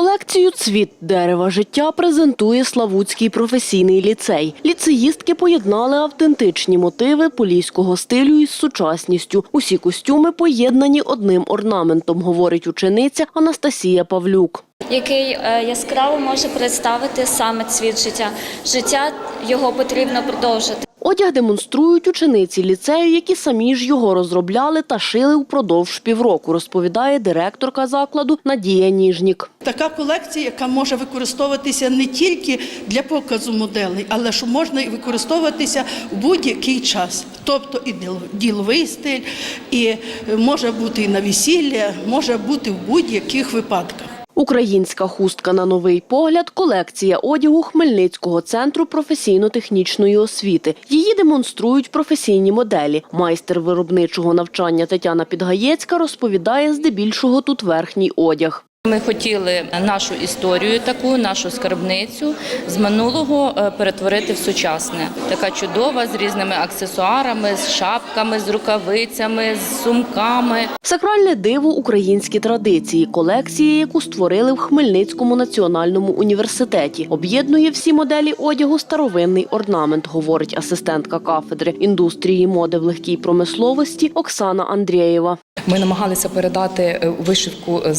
Колекцію Цвіт дерева життя презентує Славутський професійний ліцей. Ліцеїстки поєднали автентичні мотиви поліського стилю із сучасністю. Усі костюми поєднані одним орнаментом, говорить учениця Анастасія Павлюк. який е, яскраво може представити саме цвіт життя. Життя його потрібно продовжити. Одяг демонструють учениці ліцею, які самі ж його розробляли та шили впродовж півроку, розповідає директорка закладу Надія Ніжнік. Така колекція, яка може використовуватися не тільки для показу моделей, але що можна і використовуватися в будь-який час. Тобто і діл- діловий стиль, і е, може бути і на весілля, може бути в будь-яких випадках. Українська хустка на новий погляд колекція одягу Хмельницького центру професійно-технічної освіти. Її демонструють професійні моделі. Майстер виробничого навчання Тетяна Підгаєцька розповідає здебільшого тут верхній одяг. Ми хотіли нашу історію, таку нашу скарбницю з минулого е, перетворити в сучасне. Така чудова з різними аксесуарами, з шапками, з рукавицями, з сумками. Сакральне диво українські традиції, колекція, яку створили в Хмельницькому національному університеті. Об'єднує всі моделі одягу старовинний орнамент, говорить асистентка кафедри індустрії моди в легкій промисловості Оксана Андрієва. Ми намагалися передати е, вишивку, е,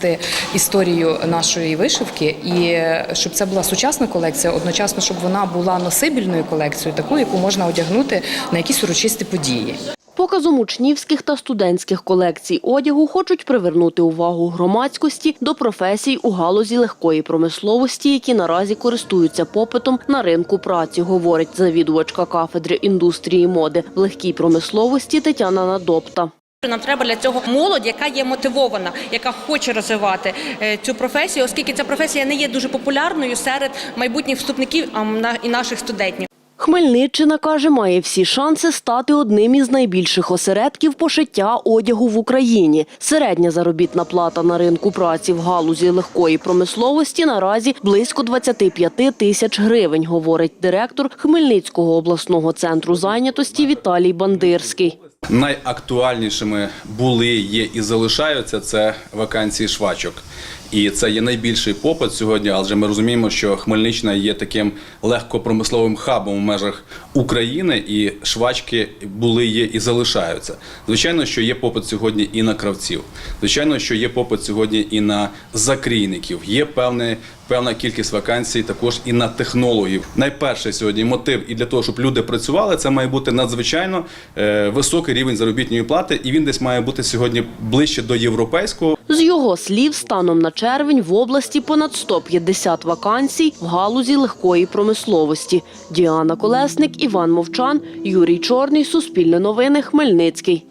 закласти історію нашої вишивки, і е, щоб це була сучасна колекція, одночасно, щоб вона була носибільною колекцією, таку, яку можна одягнути на якісь урочисті події. Показом учнівських та студентських колекцій одягу хочуть привернути увагу громадськості до професій у галузі легкої промисловості, які наразі користуються попитом на ринку праці, говорить завідувачка кафедри індустрії моди в легкій промисловості Тетяна Надопта. Нам треба для цього молодь, яка є мотивована, яка хоче розвивати е, цю професію, оскільки ця професія не є дуже популярною серед майбутніх вступників і наших студентів. Хмельниччина каже, має всі шанси стати одним із найбільших осередків пошиття одягу в Україні. Середня заробітна плата на ринку праці в галузі легкої промисловості наразі близько 25 тисяч гривень, говорить директор Хмельницького обласного центру зайнятості Віталій Бандирський. Найактуальнішими були, є і залишаються це вакансії швачок. І це є найбільший попит сьогодні, адже ми розуміємо, що Хмельниччина є таким легкопромисловим хабом в межах України, і швачки були, є і залишаються. Звичайно, що є попит сьогодні і на кравців. Звичайно, що є попит сьогодні і на закрійників. Є певне, певна кількість вакансій також і на технологів. Найперший сьогодні мотив і для того, щоб люди працювали, це має бути надзвичайно е, високий рівень заробітної плати, і він десь має бути сьогодні ближче до європейського. З його слів, станом на червень в області понад 150 вакансій в галузі легкої промисловості. Діана Колесник, Іван Мовчан, Юрій Чорний, Суспільне новини, Хмельницький.